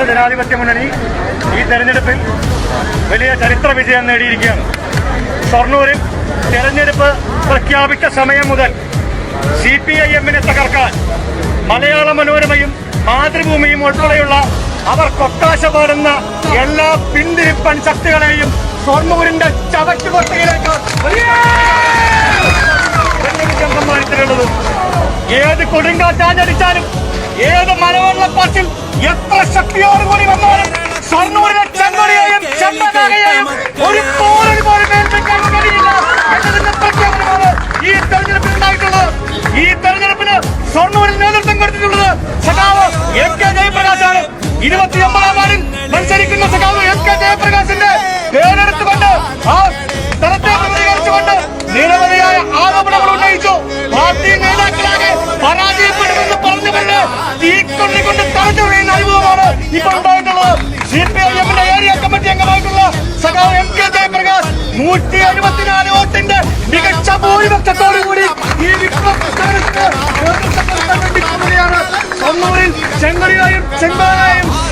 ഇടതുപക്ഷ ജനാധിപത്യ മുന്നണി ഈ തെരഞ്ഞെടുപ്പിൽ വലിയ ചരിത്ര വിജയം നേടിയിരിക്കുകയാണ്. ഷൊർണൂരിൽ തെരഞ്ഞെടുപ്പ് പ്രഖ്യാപിച്ച സമയം മുതൽ സി പി ഐ എമ്മിനെ തകർക്കാൻ മലയാള മനോരമയും മാതൃഭൂമിയും ഉൾപ്പെടെയുള്ള അവർ കൊട്ടാശ പാടുന്ന എല്ലാ പിന്തിരിപ്പൻ ശക്തികളെയും ഷൊർണൂരിന്റെ ചവറ്റുകൊട്ടയിലേക്ക് സമ്മാനിച്ചിട്ടുള്ളത്. ഏത് കൊടുങ്കാറ്റാഞ്ഞടിച്ചാലും ഏത് മലവെള്ളപ്പാട്ടിൽ എത്ര ശക്തിയോടുകൂടി വന്നാലും ഷൊർണൂരിലെ ചെങ്ങടിയെയും ചെമ്പനാകയെയും ഒരു പോലും പോലും മേൽപ്പിക്കാൻ കഴിയില്ല എന്നതിന്റെ പ്രഖ്യാപനമാണ് ഈ തെരഞ്ഞെടുപ്പിൽ ഉണ്ടായിട്ടുള്ളത്. ഈ തെരഞ്ഞെടുപ്പിന് ഷൊർണൂരിൽ നേതൃത്വം കൊടുത്തിട്ടുള്ളത് സഖാവ് എം കെ ജയപ്രകാശാണ്. ഇരുപത്തിയൊമ്പതാം വാർഡിൽ മത്സരിക്കുന്ന സഖാവ് എം കെ ജയപ്രകാശിന്റെ പേരെടുത്തുകൊണ്ട് ആ സ്ഥലത്തെ പ്രതികരിച്ചുകൊണ്ട് നിരവധിയായ ആരോപണങ്ങൾ തീക്കൊള്ളിക്കൊണ്ട് തടഞ്ഞു വീഴുന്ന അനുഭവമാണ് ഇപ്പോൾ ഉണ്ടായിട്ടുള്ളത്. ഏരിയ കമ്മിറ്റി അംഗമായിട്ടുള്ള സഖാവ് എം കെ ജയപ്രകാശ് നൂറ്റി എഴുപത്തിനാല് വോട്ടിന്റെ മികച്ച ഭൂരിപക്ഷത്തോടുകൂടി ഈ വിപ്ലവ കണ്ണൂരിൽ ചെങ്കടിയായും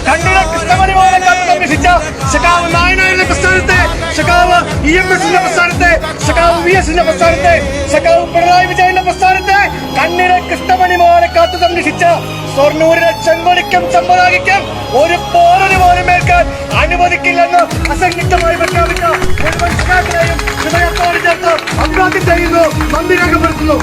കണ്ണിലെ കൃഷ്ണമണി പോലെ സംരക്ഷിച്ച സഖാവ് നായനാരുടെ പ്രസ്ഥാനത്തെ സഖാവ് ഇ എം എസിന്റെ പ്രസ്ഥാനത്തെ സഖാവ് വി എസിന്റെ പ്രസ്ഥാനത്തെ സഖാവ് പിണറായി വിജയന്റെ പ്രസ്ഥാനത്തെ കണ്ണിലെ പോലെ കാത്തു സംരക്ഷിച്ച ഷൊർണൂരിലെ ചെങ്കൊടിക്കും ചെമ്പനാകിക്കും ഒരു പോറിന് പോലും ഏൽക്കാൻ അനുവദിക്കില്ലെന്ന് അസംഘിതമായി ഹൃദയത്തോട് ചേർത്ത് ചെയ്യുന്നു. നന്ദി രേഖപ്പെടുത്തുന്നു.